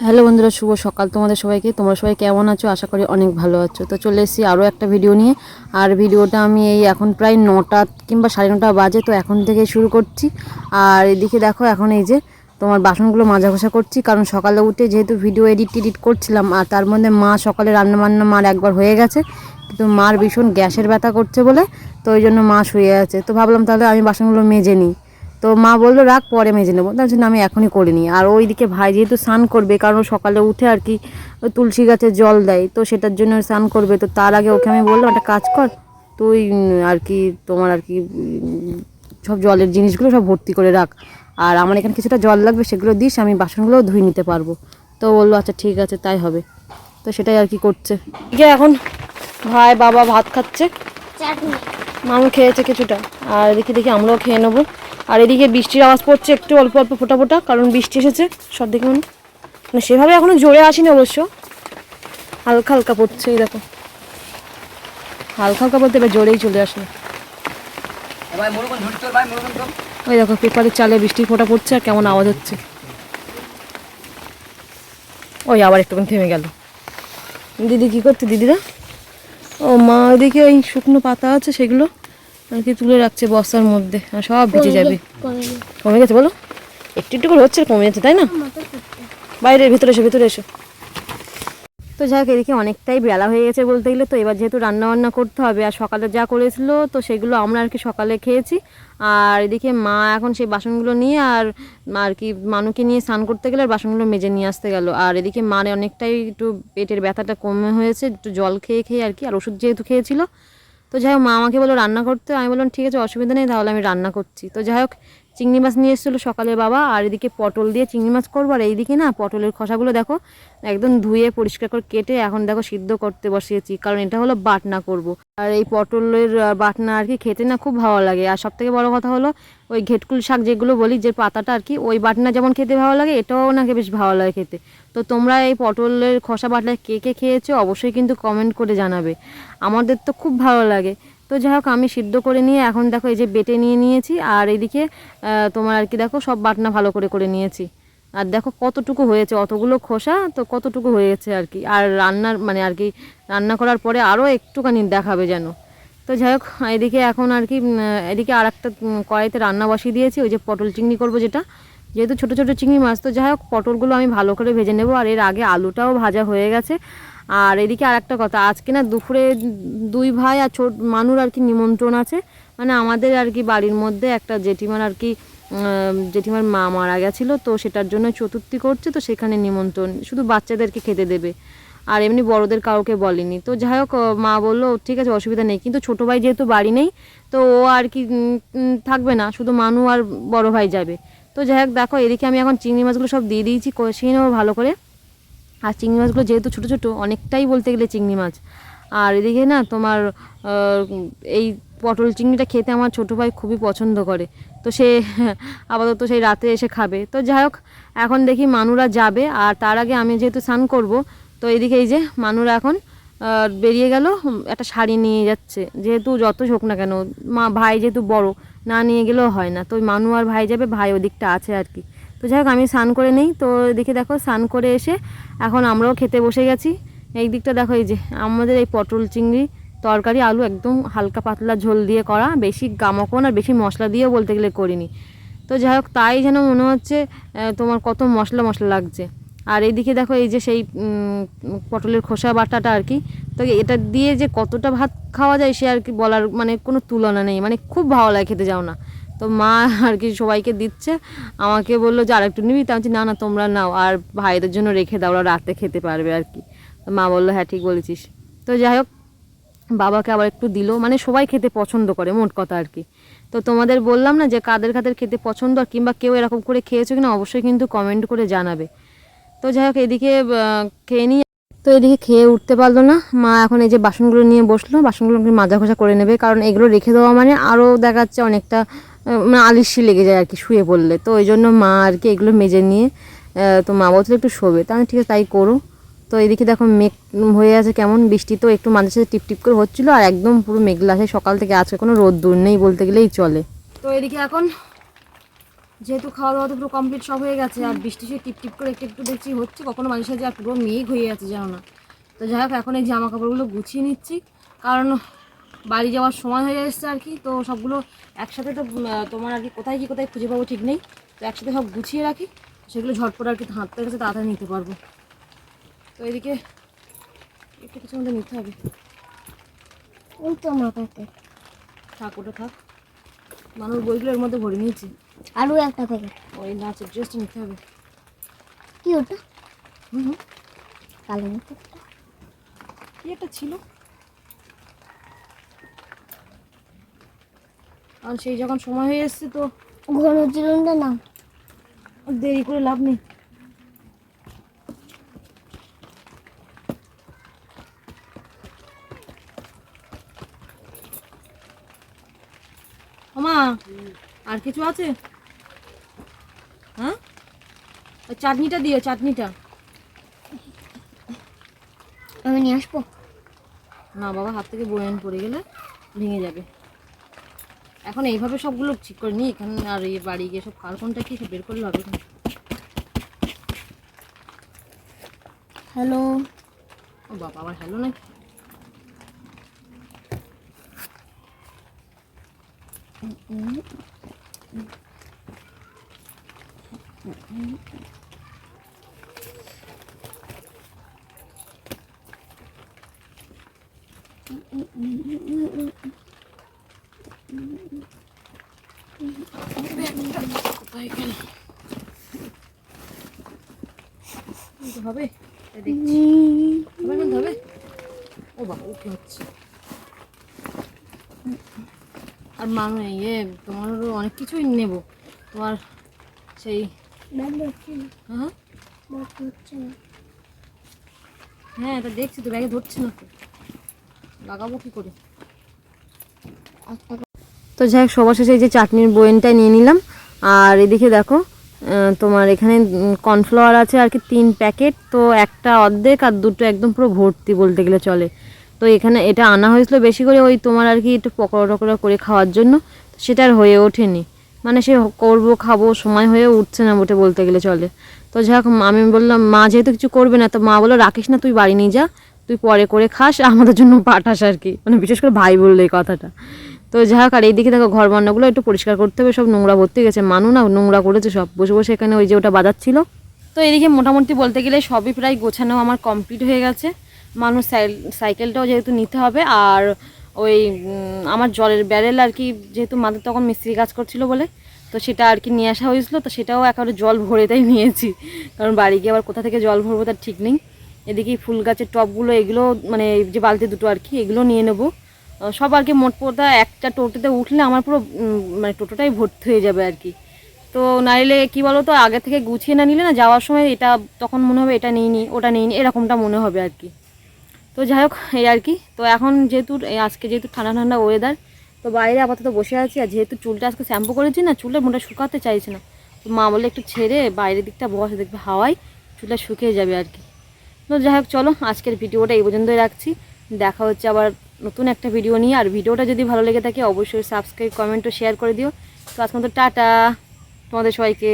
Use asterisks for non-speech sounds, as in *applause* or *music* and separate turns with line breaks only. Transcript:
Hello বন্ধুরা, শুভ সকাল তোমাদের সবাইকে। তোমরা সবাই কেমন আছো? আশা করি অনেক ভালো আছো। তো চলে এসেছি আরও একটা ভিডিও নিয়ে। আর ভিডিওটা আমি এই এখন প্রায় নটা কিংবা সাড়ে নটা বাজে, তো এখন থেকে শুরু করছি। আর এদিকে দেখো, এখন এই যে তোমার বাসনগুলো মাজা ঘষা করছি, কারণ সকালে উঠে যেহেতু ভিডিও এডিট টিডিট করছিলাম, আর তার মধ্যে মা সকালে রান্না বান্না মার একবার হয়ে গেছে, কিন্তু মার ভীষণ গ্যাসের ব্যথা করছে বলে, তো ওই জন্য মা শুয়ে আছে। তো ভাবলাম তাহলে আমি বাসনগুলো মেজে নিই। তো মা বলল রাখ পরে মেজে নেব। তার জন্য আমি এখনই করিনি আর ওইদিকে ভাই যেহেতু স্নান করবে কারণ সকালে উঠে আর কি তুলসী গাছে জল দেয় তো সেটার জন্য স্নান করবে। তো তার আগে ওকে আমি বললাম একটা কাজ কর তুই আর কি তোমার আর কি সব জলের জিনিসগুলো সব ভর্তি করে রাখ। আর আমার এখানে কিছুটা জল লাগবে সেগুলো দিস আমি বাসনগুলোও ধুয়ে নিতে পারব। তো বলল আচ্ছা ঠিক আছে তাই হবে। তো সেটাই আর কি করছে। ঠিক এখন ভাই বাবা ভাত খাচ্ছে। মামু খেয়েছে কিছুটা। আর এদিকে দেখি আমরাও খেয়ে নেব। আর এদিকে বৃষ্টির আওয়াজ পড়ছে একটু অল্প অল্প ফোটা ফোটা কারণ বৃষ্টি এসেছে সব দিকে মানে মানে সেভাবে এখনও জোরে আসেনি অবশ্য। হালকা হালকা পড়ছে এই দেখো। হালকা হালকা বলতে এবার জোরেই চলে আসলো ওই দেখো পেপারের চালে বৃষ্টির ফোটা পড়ছে আর কেমন আওয়াজ হচ্ছে। ওই আবার একটুখানি থেমে গেল। দিদি কি করতে দিদিরা? ও মা ওদিকে ওই শুকনো পাতা আছে সেগুলো কি তুলে রাখছে বস্তার মধ্যে আর সব ভিজে যাবে। কমে গেছে বলো? একটু একটু করে হচ্ছে কমে যাচ্ছে তাই না? বাইরে ভিতরে এসো ভিতরে এসো। তো যাই হোক এদিকে অনেকটাই বেলা হয়ে গেছে বলতে গেলে তো এবার যেহেতু রান্না বান্না করতে হবে আর সকালে যা করেছিল তো সেগুলো আমরা আর কি সকালে খেয়েছি। আর এদিকে মা এখন সেই বাসনগুলো নিয়ে আর আর কি মানুকে নিয়ে স্নান করতে গেলে আর বাসনগুলো মেজে নিয়ে আসতে গেল। আর এদিকে মার অনেকটাই একটু পেটের ব্যথাটা কমে হয়েছে একটু জল খেয়ে খেয়ে আর কি আর ওষুধ যেহেতু খেয়েছিল তো যাই হোক, মা আমাকে বলো রান্না করতে আমি বললাম, ঠিক আছে, অসুবিধা নেই, তাহলে আমি রান্না করছি। তো যাই হোক চিংড়ি মাছ নিয়ে এসেছিল সকালে বাবা, আর এদিকে পটল দিয়ে চিংড়ি মাছ করব। আর এইদিকে না পটলের খোসাগুলো দেখো, একদম ধুয়ে পরিষ্কার করে কেটে এখন দেখো সিদ্ধ করতে বসিয়েছি, কারণ এটা হলো বাটনা করব। আর এই পটলের বাটনা আর কি খেতে না খুব ভালো লাগে। আর সব থেকে বড়ো কথা হলো, ওই ঘেটকুল শাক যেগুলো বলি, যে পাতাটা আর কি, ওই বাটনা যেমন খেতে ভালো লাগে, এটাও নাকি বেশ ভালো লাগে খেতে। তো তোমরা এই পটলের খোসা বাটনা কে কে খেয়েছো, অবশ্যই কিন্তু কমেন্ট করে জানাবে। আমাদের তো খুব ভালো লাগে। তো যাই হোক আমি সিদ্ধ করে নিয়ে এখন দেখো এই যে বেটে নিয়ে নিয়েছি, আর এদিকে তোমার আর কি দেখো, সব বাটনা ভালো করে করে নিয়েছি। আর দেখো কতটুকু হয়েছে, অতগুলো খোসা, তো কতটুকু হয়েছে আর কি। আর রান্নার মানে আর কি রান্না করার পরে আরও একটুখানি দেখাবে যেন। তো যাই হোক এদিকে এখন আর কি এদিকে আর একটা কড়াইতে রান্না বসিয়ে দিয়েছি, ওই যে পটল চিংড়ি করব যেটা। যেহেতু ছোটো ছোটো চিংড়ি মাছ, তো যাই হোক পটলগুলো আমি ভালো করে ভেজে নেব, আর এর আগে আলুটাও ভাজা হয়ে গেছে। আর এদিকে আর একটা কথা, আজকে না দুপুরে দুই ভাই আর ছোট মানুর আর কি নিমন্ত্রণ আছে। মানে আমাদের আর কি বাড়ির মধ্যে একটা জেঠিমার আর কি জেঠিমার মা মারা গেছিল, তো সেটার জন্য চতুর্থী করছে, তো সেখানে নিমন্ত্রণ, শুধু বাচ্চাদেরকে খেতে দেবে। আর এমনি বড়দের কাউকে বলেনি। তো যাই হোক, মা বলল, ঠিক আছে, অসুবিধা নেই। কিন্তু ছোটো ভাই যেহেতু বাড়ি নেই, তো ও আর কি থাকবে না, শুধু মানু আর বড় ভাই যাবে। তো যাই হোক, দেখো, এদিকে আমি এখন চিংড়ি মাছগুলো সব দিয়ে দিয়েছি, কষিয়ে নেব ভালো করে। আর চিংড়ি মাছগুলো যেহেতু ছোটো ছোটো, অনেকটাই বলতে গেলে চিংড়ি মাছ। আর এদিকে না তোমার এই পটল চিংড়িটা খেতে আমার ছোটো ভাই খুবই পছন্দ করে। তো সে *laughs* আপাতত সেই রাতে এসে খাবে। তো যাই হোক, এখন দেখি মানুরা যাবে আর তার আগে আমি যেহেতু স্নান করব, তো এদিকে এই যে মানুরা এখন বেরিয়ে গেল, একটা শাড়ি নিয়ে যাচ্ছে। যেহেতু যত হোক না কেন, মা ভাই যেহেতু বড়, না নিয়ে গেলেও হয় না। তো ওই মানু আর ভাই যাবে, ভাই ওদিকটা আছে আর কি। তো যাই হোক, আমি স্নান করে নেই। তো দেখে দেখো, স্নান করে এসে এখন আমরাও খেতে বসে গেছি। এই দিকটা দেখো, এই যে আমাদের এই পটল চিংড়ি তরকারি, আলু একদম হালকা পাতলা ঝোল দিয়ে করা, বেশি গামাকন আর বেশি মশলা দিয়েও বলতে গেলে করিনি। তো যাই হোক, তাই যেন মনে হচ্ছে তোমার কত মশলা মশলা লাগছে। আর এইদিকে দেখো, এই যে সেই পটলের খোসা বাটাটা আর কি। তো এটা দিয়ে যে কতটা ভাত খাওয়া যায়, সে আর কি বলার মানে কোনো তুলনা নেই। মানে খুব ভালো লাগে খেতে, যাও না। তো মা আর কি সবাইকে দিচ্ছে। আমাকে বলল যে আরেকটু নিবি? তা বলছি, না না তোমরা নাও। আর ভাইদের জন্য রেখে দাও ওরা রাতে খেতে পারবে আর কি। মা বলল হ্যাঁ ঠিক বলেছিস। তো যাই হোক বাবাকে আবার একটু দিল। মানে সবাই খেতে পছন্দ করে মোট কথা আর কি। তো তোমাদের বললাম না যে কাদের কাদের খেতে পছন্দ আর কিংবা কেউ এরকম করে খেয়েছো কিনা অবশ্যই কিন্তু কমেন্ট করে জানাবে। তো যাই হোক এদিকে খেয়ে নিয়ে তো এদিকে খেয়ে উঠতে পারল না। মা এখন এই যে বাসনগুলো নিয়ে বসল বাসনগুলো মাজা খোঁজা করে নেবে। কারণ এগুলো রেখে দেওয়া মানে আরও দেখাচ্ছে অনেকটা মানে আলিশি লেগে যায় আর কি শুয়ে পড়লে। তো ওই জন্য মা আর কি এগুলো মেজে নিয়ে তো মা বলছিল একটু শোবে। তাহলে ঠিক আছে তাই করো। তো এদিকে দেখো মেঘ হয়ে আছে কেমন, বৃষ্টি তো একটু মাঝে সাথে টিপ টিপ করে হচ্ছিল আর একদম পুরো মেঘলা আছে। সকাল থেকে আজকে কোনো রোদ দূর নেই বলতে গেলেই চলে। তো এদিকে এখন যেহেতু খাওয়া দাওয়া তো পুরো কমপ্লিট সব হয়ে গেছে আর বৃষ্টি সে টিপ টিপ করে একটু একটু দেখছি হচ্ছে, কখনো সাঝে আর পুরো মেঘ হয়ে আছে জানো না। তো যাই হোক, এখন এই জামা কাপড়গুলো গুছিয়ে নিচ্ছি। কারণ বাড়ি যাওয়ার সময় হয়ে এসছে আর কি তো সবগুলো একসাথে তো তোমার আর কি কোথায় কি কোথায় খুঁজে পাবো ঠিক নেই তো একসাথে সব গুছিয়ে রাখি সেগুলো ঝটপট আর কি হাঁটতে গেছে তাড়াতাড়ি নিতে পারব। তো এদিকে একটু কিছু মধ্যে নিতে হবে।
ওই তো মাথাতে
থাক ওটা থাক। মানুষ বইগুলো এর মধ্যে ভরে নিয়েছি।
আরও একটা প্যাকেট
ওই নাচের ড্রেসটা নিতে হবে।
কি ওটা?
হুম হুম।
কালো মতো
কি একটা ছিল? আর সেই যখন সময় হয়ে এসছে তো
ঘন চিরুনটা নাও।
দেরি করে লাভ নেই। ওমা আর কিছু আছে? হ্যাঁ? ওই চাটনিটা দিও চাটনিটা।
আমি নিয়ে আসব।
না বাবা হাত থেকে বয়ান পড়ে গেলে ভেঙে যাবে। এখন এইভাবে সবগুলো ঠিক করে নিই এখানে আর এই বাড়ি গিয়ে সব কার কোনটা কি সব বের করলে হবে।
হ্যালো
ও বাবা আবার হ্যালো নাকি কোথায় গেল? হবে দেখছি হবে ও বাবা ও কি হচ্ছে? আর মানুষ ইয়ে তোমারও অনেক কিছুই নেব। তোমার সেই হ্যাঁ হ্যাঁ? এটা দেখছি তো ব্যাগে ধরছে না তো। লাগাবো কি করে? যাই হোক সবার শেষে এই যে চাটনির বয়েনটা নিয়ে নিলাম। আর এদিকে দেখো তোমার এখানে কর্নফ্লাওয়ার আছে আর কি তিন প্যাকেট, তো একটা অর্ধেক আর দুটো একদম পুরো ভর্তি বলতে গেলে চলে। তো এখানে এটা আনা হয়েছিল বেশি করে ওই তোমার আর কি একটু পকোড়া টকোড়া করে খাওয়ার জন্য সেটা আর হয়ে ওঠেনি। মানে সে করব, খাব, সময় হয়ে উঠছে না বটে বলতে গেলে চলে। তো যাই হোক আমি বললাম, মা যেহেতু কিছু করবে না, তো মা বলল, রাখিস না, তুই বাড়ি নিয়ে যা, তুই পরে করে খাস, আমাদের জন্য পাঠাস আর কি। মানে বিশেষ করে ভাই বলল এই কথাটা। তো যা হোক, আর এইদিকে দেখো ঘর বান্নাগুলো একটু পরিষ্কার করতে হবে, সব নোংরা ভর্তি গেছে। মানু না নোংরা করেছে সব। বসে বসে এখানে ওই যে ওটা বাজাচ্ছিল। তো এদিকে মোটামুটি বলতে গেলে সবই প্রায় গোছানো আমার কমপ্লিট হয়ে গেছে। মানুষ সাইকেলটাও যেহেতু নিতে হবে, আর ওই আমার জলের ব্যারেল আর কি, যেহেতু মাদের তখন মিস্ত্রি কাজ করছিল বলে, তো সেটা আর কি নিয়ে আসা হয়েছিল। তো সেটাও একেবারে জল ভরে তাই নিয়েছি। কারণ বাড়ি গিয়ে আবার কোথা থেকে জল ভরবো তার ঠিক নেই। এদিকে ফুল গাছের টবগুলো, এগুলো মানে যে বালতি দুটো আর কি, এগুলো নিয়ে নেব। আহ, সব আর কি মোট পোতা একটা টোটোতে উঠলে আমার পুরো মানে টোটোটাই ভর্তি হয়ে যাবে আর কি। তো নাইলে কি বলো তো আগে থেকে গুছিয়ে না নিলে না যাওয়ার সময় এটা তখন মনে হবে এটা নিই নি ওটা নিই নি এরকমটা মনে হবে আর কি। তো যাই হোক এই আর কি। তো এখন যেহেতু আজকে যেহেতু ঠান্ডা ঠান্ডা ওয়েদার তো বাইরে আপাতত বসে আছি। আর যেহেতু চুলটা আজকে শ্যাম্পু করেছি না চুলটা মোটা শুকাতে চাইছে না। তো মা বলে একটু ছেড়ে বাইরের দিকটা বসে দেখবে হাওয়ায় চুলটা শুকিয়ে যাবে আর কি। তো যাই হোক চলো আজকের ভিডিওটা এই পর্যন্তই রাখছি। দেখা হচ্ছে আবার নতুন একটা ভিডিও নিয়ে। আর ভিডিওটা যদি ভালো লেগে থাকে, অবশ্যই সাবস্ক্রাইব কমেন্ট ও শেয়ার করে দিও। তো আজকে মতো টাটা। তোমাদের সবাইকে